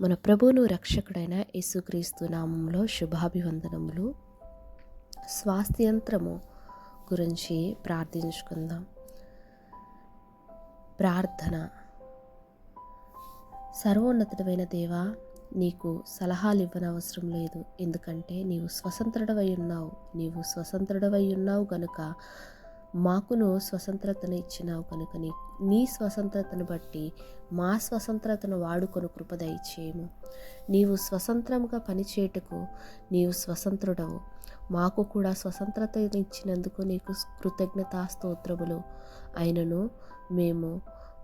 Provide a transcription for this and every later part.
మన ప్రభువును రక్షకుడైన యేసుక్రీస్తు నామంలో శుభాభివందనములు. స్వాస్థ్యంత్రము గురించి ప్రార్థించుకుందాం. ప్రార్థన. సర్వోన్నతుడమైన దేవా నీకు సలహాలు ఇవ్వనవసరం లేదు. ఎందుకంటే నీవు స్వతంత్రుడవై ఉన్నావు. నీవు స్వతంత్రుడవై ఉన్నావు గనుక మాకును స్వతంత్రతను ఇచ్చినావు కనుక నీ నీ స్వతంత్రతను బట్టి మా స్వతంత్రతను వాడుకొని కృపదయచేయము నీవు స్వతంత్రంగా పనిచేయటకు నీవు స్వతంత్రుడవు. మాకు కూడా స్వతంత్రత ఇచ్చినందుకు నీకు కృతజ్ఞతా స్తోత్రములు. అయినను మేము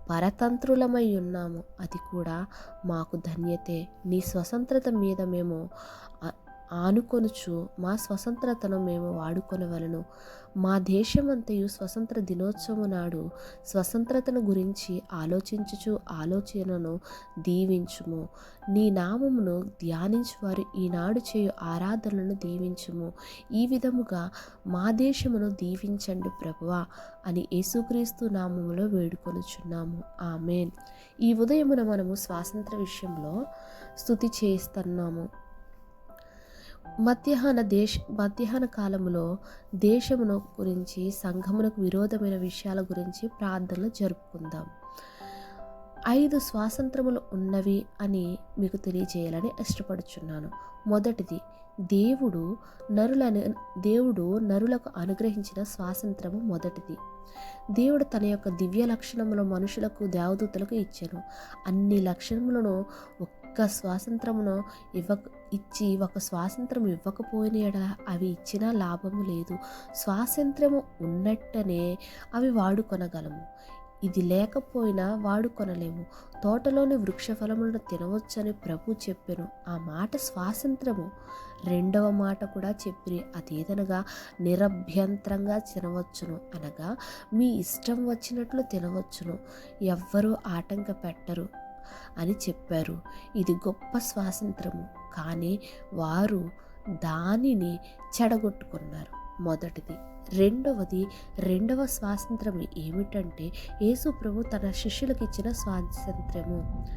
పరతంత్రులమై ఉన్నాము. అది కూడా మాకు ధన్యతే. నీ స్వతంత్రత మీద మేము ఆనుకొనుచు మా స్వతంత్రతను మేము వాడుకొనవలను. మా దేశమంతయు స్వతంత్ర దినోత్సవం నాడు స్వతంత్రతను గురించి ఆలోచించుచు ఆలోచనను దీవించుము. నీ నామమును ధ్యానించు వారు ఈనాడు చేయు ఆరాధనలను దీవించుము. ఈ విధముగా మా దేశమును దీవించండి ప్రభువా అని యేసుక్రీస్తు నామములో వేడుకొనుచున్నాము. ఆమెన్. ఈ ఉదయమున మనము స్వాతంత్ర విషయంలో స్థుతి చేస్తున్నాము. మధ్యాహ్న దేశ మధ్యాహ్న కాలంలో దేశమును గురించి సంఘమునకు విరోధమైన విషయాల గురించి ప్రార్థనలు జరుపుకుందాం. ఐదు స్వాతంత్రములు ఉన్నవి అని మీకు తెలియజేయాలని ఇష్టపడుచున్నాను. మొదటిది దేవుడు నరులను దేవుడు నరులకు అనుగ్రహించిన స్వాతంత్రము మొదటిది. దేవుడు తన యొక్క దివ్య లక్షణములు మనుషులకు దేవదూతలకు ఇచ్చాను. అన్ని లక్షణములను ఒక్క స్వాతంత్రమును ఇవ్వక ఇచ్చి ఒక స్వాతంత్రం ఇవ్వకపోయిన అవి ఇచ్చినా లాభము లేదు. స్వాతంత్రము ఉన్నట్టనే అవి వాడుకొనగలము. ఇది లేకపోయినా వాడుకొనలేము. తోటలోని వృక్ష ఫలములను తినవచ్చని ప్రభు చెప్పెను. ఆ మాట స్వాతంత్రము. రెండవ మాట కూడా చెప్పి అదేదనగా నిరభ్యంతరంగా తినవచ్చును. అనగా మీ ఇష్టం వచ్చినట్లు తినవచ్చును. ఎవ్వరూ ఆటంక పెట్టరు అని చెప్పారు. ఇది గొప్ప స్వాతంత్రము. కానీ వారు దానిని చెడగొట్టుకున్నారు. మొదటిది. రెండవది రెండవ స్వాతంత్రం ఏమిటంటే యేసు ప్రభు తన శిష్యులకు ఇచ్చిన స్వాతంత్రము.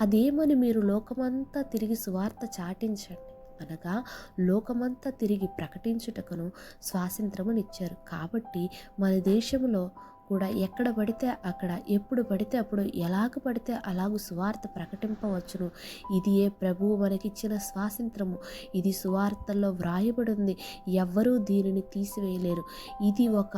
అదేమని మీరు లోకమంతా తిరిగి సువార్త చాటించండి. అనగా లోకమంతా తిరిగి ప్రకటించుటకును స్వాతంత్రమునిచ్చారు. కాబట్టి మన దేశంలో కూడా ఎక్కడ పడితే అక్కడ ఎప్పుడు పడితే అప్పుడు ఎలాగ పడితే అలాగూ సువార్త ప్రకటింపవచ్చును. ఇది ఏ ప్రభువు మనకిచ్చిన స్వాతంత్రము. ఇది సువార్తల్లో వ్రాయబడి ఉంది ఎవ్వరూ దీనిని తీసివేయలేరు. ఇది ఒక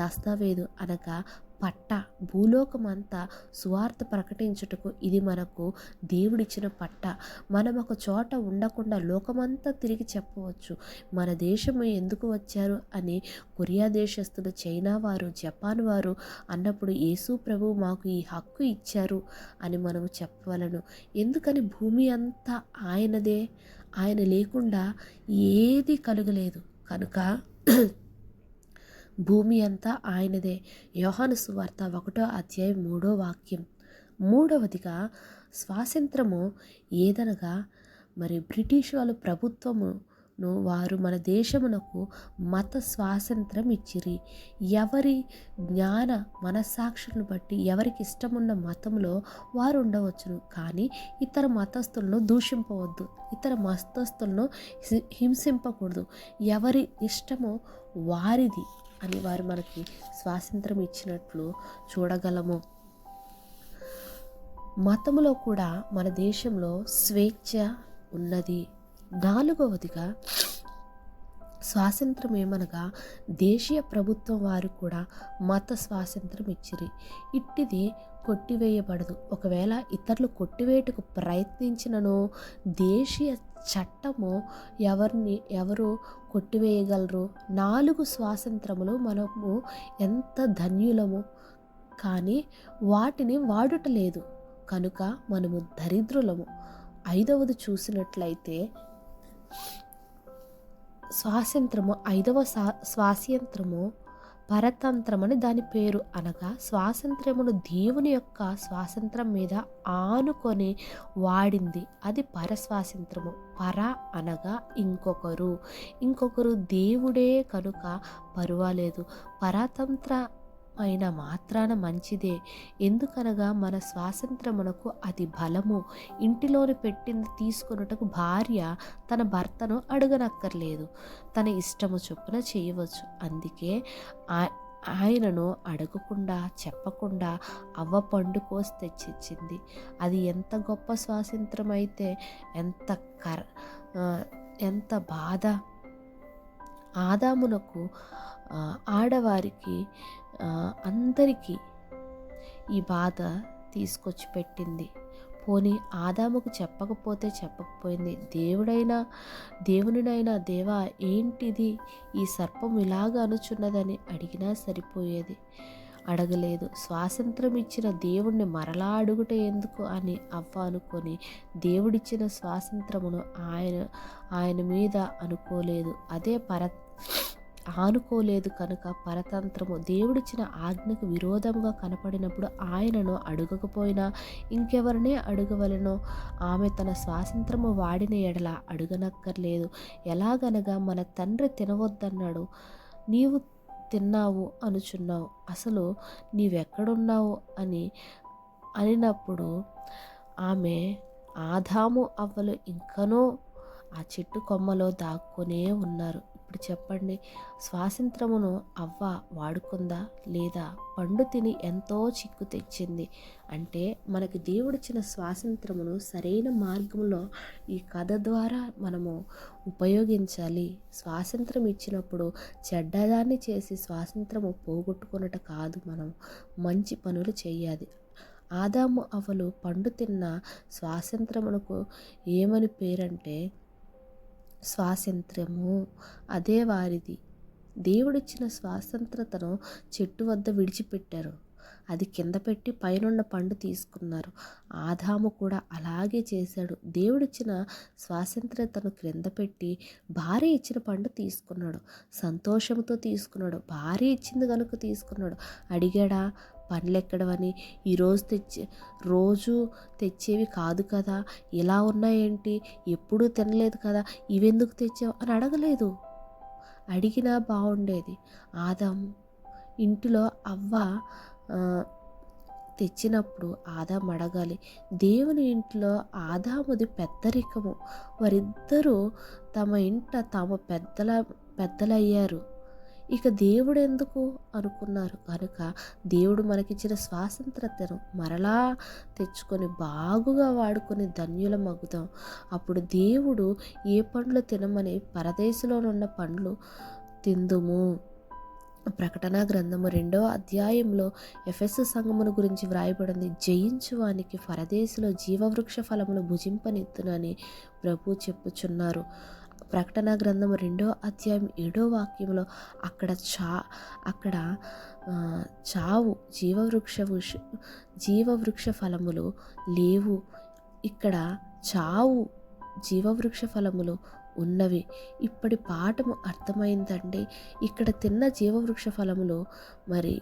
దస్తావేదు అనగా పట్ట భూలోకమంతా సువార్త ప్రకటించుటకు ఇది మనకు దేవుడిచ్చిన పట్ట. మనం ఒక చోట ఉండకుండా లోకమంతా తిరిగి చెప్పవచ్చు. మన దేశం ఎందుకు వచ్చారు అని కొరియా దేశస్తులు చైనా వారు జపాన్ వారు అన్నప్పుడు యేసు ప్రభు మాకు ఈ హక్కు ఇచ్చారు అని మనము చెప్పవలను. ఎందుకని భూమి అంతా ఆయనదే? ఆయన లేకుండా ఏది కలగలేదు. కనుక భూమి అంతా ఆయనదే. యోహాను సువార్త ఒకటో అధ్యాయం మూడో వాక్యం. మూడవదిగా స్వాతంత్రము ఏదనగా మరి బ్రిటిష్ వాళ్ళ ప్రభుత్వమును వారు మన దేశమునకు మత స్వాతంత్రం ఇచ్చిరి. ఎవరి జ్ఞాన మనస్సాక్షులను బట్టి ఎవరికి ఇష్టమున్న మతంలో వారు ఉండవచ్చును కానీ ఇతర మతస్థులను దూషింపవద్దు. ఇతర మతస్థులను హింసింపకూడదు. ఎవరి ఇష్టమో వారిది. అని వారు మనకి స్వాతంత్రం ఇచ్చినట్లు చూడగలము. మతములో కూడా మన దేశంలో స్వేచ్ఛ ఉన్నది. నాలుగవదిగా స్వాతంత్రం ఏమనగా దేశీయ ప్రభుత్వం వారు కూడా మత స్వాతంత్రం ఇచ్చిరి. ఇట్టిది కొట్టివేయబడదు. ఒకవేళ ఇతరులు కొట్టివేయటకు ప్రయత్నించినను దేశీయ చట్టము ఎవరిని ఎవరు కొట్టివేయగలరు నాలుగు స్వాతంత్రములు మనము ఎంత ధన్యులము కానీ వాటిని వాడుటలేదు. కనుక మనము దరిద్రులము. ఐదవది చూసినట్లయితే స్వాతంత్రము ఐదవ స్వా స్వాతంత్రము పరతంత్రం అని దాని పేరు అనగా స్వాతంత్రమును దేవుని యొక్క స్వాతంత్రం మీద ఆనుకొని వాడింది. అది పరస్వాతంత్రము. పర అనగా ఇంకొకరు. ఇంకొకరు దేవుడే కనుక పర్వాలేదు. పరతంత్ర అయిన మాత్రాన మంచిదే. ఎందుకనగా మన స్వాతంత్రమునకు అది బలము. ఇంటిలోని పెట్టింది తీసుకొనుటకు భార్య తన భర్తను అడగనక్కర్లేదు. తన ఇష్టము చొప్పున చేయవచ్చు. అందుకే ఆ- ఆయనను అడగకుండా చెప్పకుండా అవ్వ పండు కోసి తెచ్చిచ్చింది అది ఎంత గొప్ప స్వాతంత్రం అయితే ఎంత కర ఎంత బాధ. ఆదామునకు ఆడవారికి అందరికీ ఈ బాధ తీసుకొచ్చి పెట్టింది. పోనీ ఆదాముకు చెప్పకపోతే చెప్పకపోయింది. దేవుడైనా దేవునినైనా దేవా ఏంటిది ఈ సర్పం ఇలాగ అనుచున్నదని అడిగినా సరిపోయేది. అడగలేదు. స్వాతంత్రం ఇచ్చిన దేవుణ్ణి మరలా అడుగుట ఎందుకు అని అవ్వ అనుకొని దేవుడిచ్చిన స్వాతంత్రమును ఆయన ఆయన మీద అనుకోలేదు. అదే పర ఆనుకోలేదు కనుక పరతంత్రము. దేవుడిచ్చిన ఆజ్ఞకు విరోధంగా కనపడినప్పుడు ఆయనను అడగకపోయినా ఇంకెవరినే అడగవలెనో? ఆమె తన స్వాతంత్రము వాడిన ఎడల అడగనక్కర్లేదు. ఎలాగనగా మన తండ్రి తినవద్దన్నాడు. నీవు తిన్నావు అనుచున్నావు. అసలు నీవెక్కడున్నావు అని అనినప్పుడు ఆమె ఆదాము అవ్వలు ఇంకనూ ఆ చెట్టు కొమ్మలో దాక్కునే ఉన్నారు. ఇప్పుడు చెప్పండి స్వాతంత్రమును అవ్వ వాడుకుందా? లేదా? పండు తిని ఎంతో చిక్కు తెచ్చింది. అంటే మనకి దేవుడిచ్చిన స్వాతంత్రమును సరైన మార్గంలో ఈ కథ ద్వారా మనము ఉపయోగించాలి. స్వాతంత్రం ఇచ్చినప్పుడు చెడ్డదాన్ని చేసి స్వాతంత్రము పోగొట్టుకున్నట కాదు మనం. మంచి పనులు చేయాలి. ఆదాము అవలు పండు తిన్న స్వాతంత్రమునకు ఏమని పేరంటే స్వాతంత్ర్యము అదే వారిది. దేవుడిచ్చిన స్వాతంత్రతను చెట్టు వద్ద విడిచిపెట్టారు. అది కింద పెట్టి పైనున్న పండు తీసుకున్నారు. ఆదాము కూడా అలాగే చేశాడు. దేవుడిచ్చిన స్వాతంత్రతను క్రింద పెట్టి భార్య ఇచ్చిన పండు తీసుకున్నాడు. సంతోషంతో తీసుకున్నాడు. భార్య ఇచ్చింది కనుక తీసుకున్నాడు. అడిగాడా? పండ్లు ఎక్కడవని ఈరోజు తెచ్చి రోజు తెచ్చేవి కాదు కదా. ఇలా ఉన్నాయేంటి? ఎప్పుడూ తినలేదు కదా. ఇవెందుకు తెచ్చావు? అని అడగలేదు. అడిగినా బాగుండేది ఆదాము ఇంటిలో అవ్వ తెచ్చినప్పుడు ఆదాం అడగాలి. దేవుని ఇంట్లో ఆదాముది పెద్దరికము వారిద్దరూ తమ ఇంట తాము పెద్దల పెద్దలయ్యారు. ఇక దేవుడు ఎందుకు అనుకున్నారు? కనుక దేవుడు మనకిచ్చిన స్వాతంత్రతను మరలా తెచ్చుకొని బాగుగా వాడుకొని ధన్యుల మగుదాం అప్పుడు దేవుడు ఏ పండ్లు తినమని పరదేశంలోనున్న పండ్లు తిందుము? ప్రకటన గ్రంథము రెండవ అధ్యాయంలో ఎఫ్ఎస్ సంఘమును గురించి వ్రాయబడింది. జయించువానికి పరదేశంలో జీవవృక్ష ఫలములు భుజింపనిత్తునని ప్రభు చెప్పుచున్నారు. ప్రకటన గ్రంథము రెండో అధ్యాయం ఏడో వాక్యంలో అక్కడ చా అక్కడ చావు జీవవృక్ష వృక్ష- జీవవృక్ష ఫలములు లేవు. ఇక్కడ చావు జీవవృక్ష ఫలములు ఉన్నవి. ఇప్పటి పాఠము అర్థమైందంటే ఇక్కడ తిన్న జీవవృక్ష ఫలములు మరి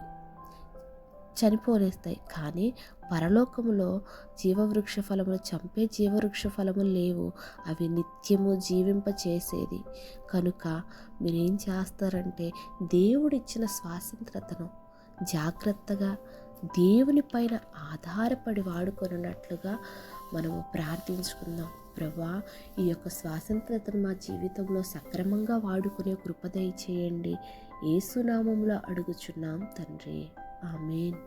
చనిపోలేస్తాయి కానీ పరలోకములో జీవవృక్ష ఫలములు చంపే జీవవృక్ష ఫలములు లేవు. అవి నిత్యము జీవింప చేసేది కనుక మీరేం చేస్తారంటే దేవుడిచ్చిన స్వాతంత్రతను జాగ్రత్తగా దేవుని పైన ఆధారపడి వాడుకొనున్నట్లుగా మనము ప్రార్థించుకుందాం. ప్రభా ఈ యొక్క స్వాతంత్రతను మా జీవితంలో సక్రమంగా వాడుకునే కృపదయ చేయండి ఏసునామంలో అడుగుచున్నాం తండ్రి. ఆమెన్